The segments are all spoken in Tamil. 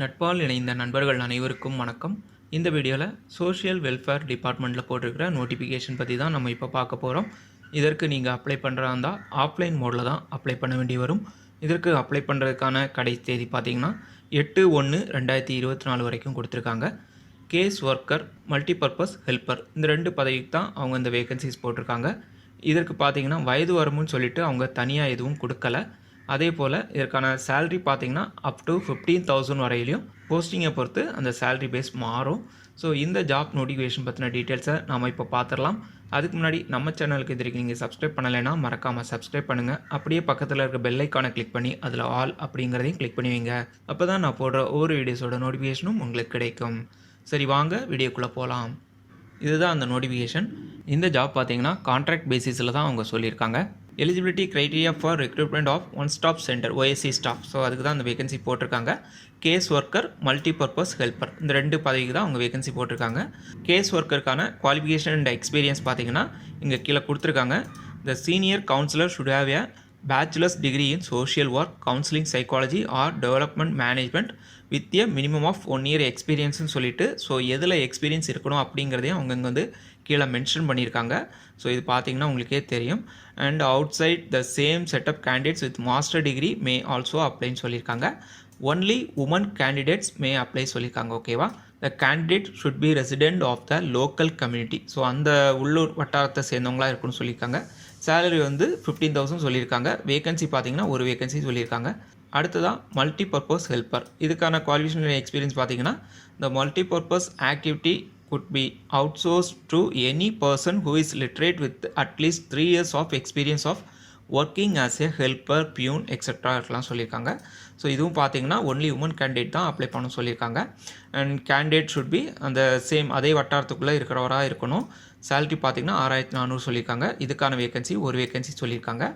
நட்பால் இணைந்த நண்பர்கள் அனைவருக்கும் வணக்கம். இந்த வீடியோவில் சோஷியல் வெல்ஃபேர் டிபார்ட்மெண்ட்டில் போட்டிருக்கிற நோட்டிஃபிகேஷன் பற்றி தான் நம்ம இப்போ பார்க்க போகிறோம் இதற்கு நீங்கள் அப்ளை பண்ணுறதா இருந்தால் ஆஃப்லைன் மோடில் தான் அப்ளை பண்ண வேண்டி வரும். இதற்கு அப்ளை பண்ணுறதுக்கான கடைசி தேதி பார்த்திங்கன்னா எட்டு ஒன்று ரெண்டாயிரத்தி இருபத்தி நாலு வரைக்கும் கொடுத்துருக்காங்க. கேஸ் ஒர்க்கர் மல்டிபர்பஸ் ஹெல்ப்பர் இந்த ரெண்டு பதவிக்கு தான் அவங்க இந்த வேகன்சிஸ் போட்டிருக்காங்க. இதற்கு பார்த்தீங்கன்னா வயது வரம்புன்னு சொல்லிட்டு அவங்க தனியாக எதுவும் கொடுக்கல. அதே போல் இதற்கான சேல்ரி பார்த்திங்கன்னா அப் டு ஃபிஃப்டீன் தௌசண்ட் வரையிலையும் போஸ்டிங்கை பொறுத்து அந்த சேல்ரி பேஸ் மாறும். ஸோ இந்த ஜாப் நோட்டிஃபிகேஷன் பற்றின டீட்டெயில்ஸை நம்ம இப்போ பார்த்துடலாம் அதுக்கு முன்னாடி நம்ம சேனலுக்கு இது நீங்கள் சப்ஸ்கிரைப் பண்ணலைன்னா மறக்காமல் சப்ஸ்கிரைப் பண்ணுங்கள் அப்படியே பக்கத்தில் இருக்க பெல்லைக்கானை கிளிக் பண்ணி அதில் ஆல் அப்படிங்கிறதையும் கிளிக் பண்ணுவீங்க அப்போ தான் நான் போடுற ஒவ்வொரு வீடியோஸோட நோட்டிஃபிகேஷனும் உங்களுக்கு கிடைக்கும். சரி வாங்க வீடியோக்குள்ளே போகலாம் இதுதான் அந்த நோட்டிஃபிகேஷன் இந்த ஜாப் பார்த்தீங்கன்னா கான்ட்ராக்ட் பேசிஸில் தான் அவங்க சொல்லியிருக்காங்க. Eligibility criteria for recruitment of one stop centre OSC staff so அதுக்கு தான் அந்த வேகன்சி போட்டிருக்காங்க. கேஸ் ஒர்க்கர் மல்டிபர்பஸ் ஹெல்ப்பர் இந்த ரெண்டு பதவிக்கு தான் அவங்க வேகன்சி போட்டிருக்காங்க. கேஸ் ஒர்க்கருக்கான குவாலிஃபிகேஷன் அண்ட் எக்ஸ்பீரியன்ஸ் பார்த்தீங்கன்னா இங்கே கீழே கொடுத்துருக்காங்க. The senior counsellor should have a bachelor's degree in social work counselling psychology or development management with a minimum of one year எக்ஸ்பீரியன்ஸ்னு சொல்லிட்டு ஸோ எதில் எக்ஸ்பீரியன்ஸ் இருக்கணும் அப்படிங்கிறதையும் அவங்க இங்கே வந்து கீழே மென்ஷன் பண்ணியிருக்காங்க. ஸோ இது பார்த்தீங்கன்னா உங்களுக்கே தெரியும். And outside the same setup candidates with master degree may also அப்ளைன்னு சொல்லியிருக்காங்க. Only women candidates may apply சொல்லியிருக்காங்க ஓகேவா the candidate should be resident of the local community so அந்த உள்ளூர் வட்டாரத்தை சேர்ந்தவங்களா இருக்குன்னு சொல்லியிருக்காங்க. சேலரி வந்து ஃபிஃப்டீன் தௌசண்ட் சொல்லியிருக்காங்க. வேகன்சி பார்த்தீங்கன்னா ஒரு வேகன்சி சொல்லியிருக்காங்க. அடுத்ததாக மல்டி பர்பஸ் ஹெல்ப்பர் இதுக்கான குவாலிஃபிகேஷன் எக்ஸ்பீரியன்ஸ் பார்த்தீங்கன்னா இந்த multipurpose activity could be outsourced to any person who is literate with at three years of experience of working as a helper peon et cetera இருக்கலாம் சொல்லியிருக்காங்க. ஸோ இதுவும் பார்த்தீங்கன்னா ஒன்லி உமன் கேண்டிடேட் தான் அப்ளை பண்ண சொல்லியிருக்காங்க. அண்ட் கேண்டிடேட் ஷுட் பி அந்த சேம் அதே வட்டாரத்துக்குள்ளே இருக்கிறவராக இருக்கணும். சேலரி பார்த்தீங்கன்னா ஆறாயிரத்தி நானூறு சொல்லியிருக்காங்க. இதுக்கான வேகன்சி ஒரு வேகன்சி சொல்லியிருக்காங்க.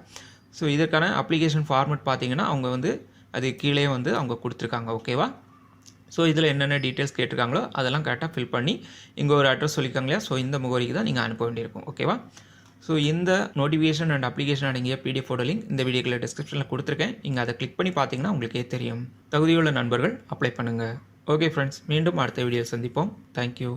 ஸோ இதற்கான அப்ளிகேஷன் ஃபார்மெட் பார்த்தீங்கன்னா அவங்க வந்து அது கீழே வந்து அவங்க கொடுத்துருக்காங்க ஓகேவா ஸோ இதில் என்னென்ன டீட்டெயில்ஸ் கேட்டிருக்காங்களோ அதெல்லாம் கரெக்டாக ஃபில் பண்ணி இங்கே ஒரு அட்ரஸ் சொல்லியிருக்காங்க இல்லையா? ஸோ இந்த முகவரிக்கு தான் நீங்கள் அனுப்ப வேண்டியிருக்கும் ஓகேவா ஸோ இந்த நோட்டிஃபிகேஷன் அண்ட் அப்ளிகேஷன் அடங்கிய பிடிஎஃபோட லிங்க் இந்த வீடியோக்கில் டிஸ்கிரிப்ஷனில் கொடுத்துருக்கேன். நீங்கள் அதை கிளிக் பண்ணி பார்த்தீங்கன்னா உங்களுக்கே தெரியும். தகுதியுள்ள நண்பர்கள் அப்ளை பண்ணுங்கள் ஓகே ஃப்ரெண்ட்ஸ் மீண்டும் அடுத்த வீடியோ சந்திப்போம். தேங்க்யூ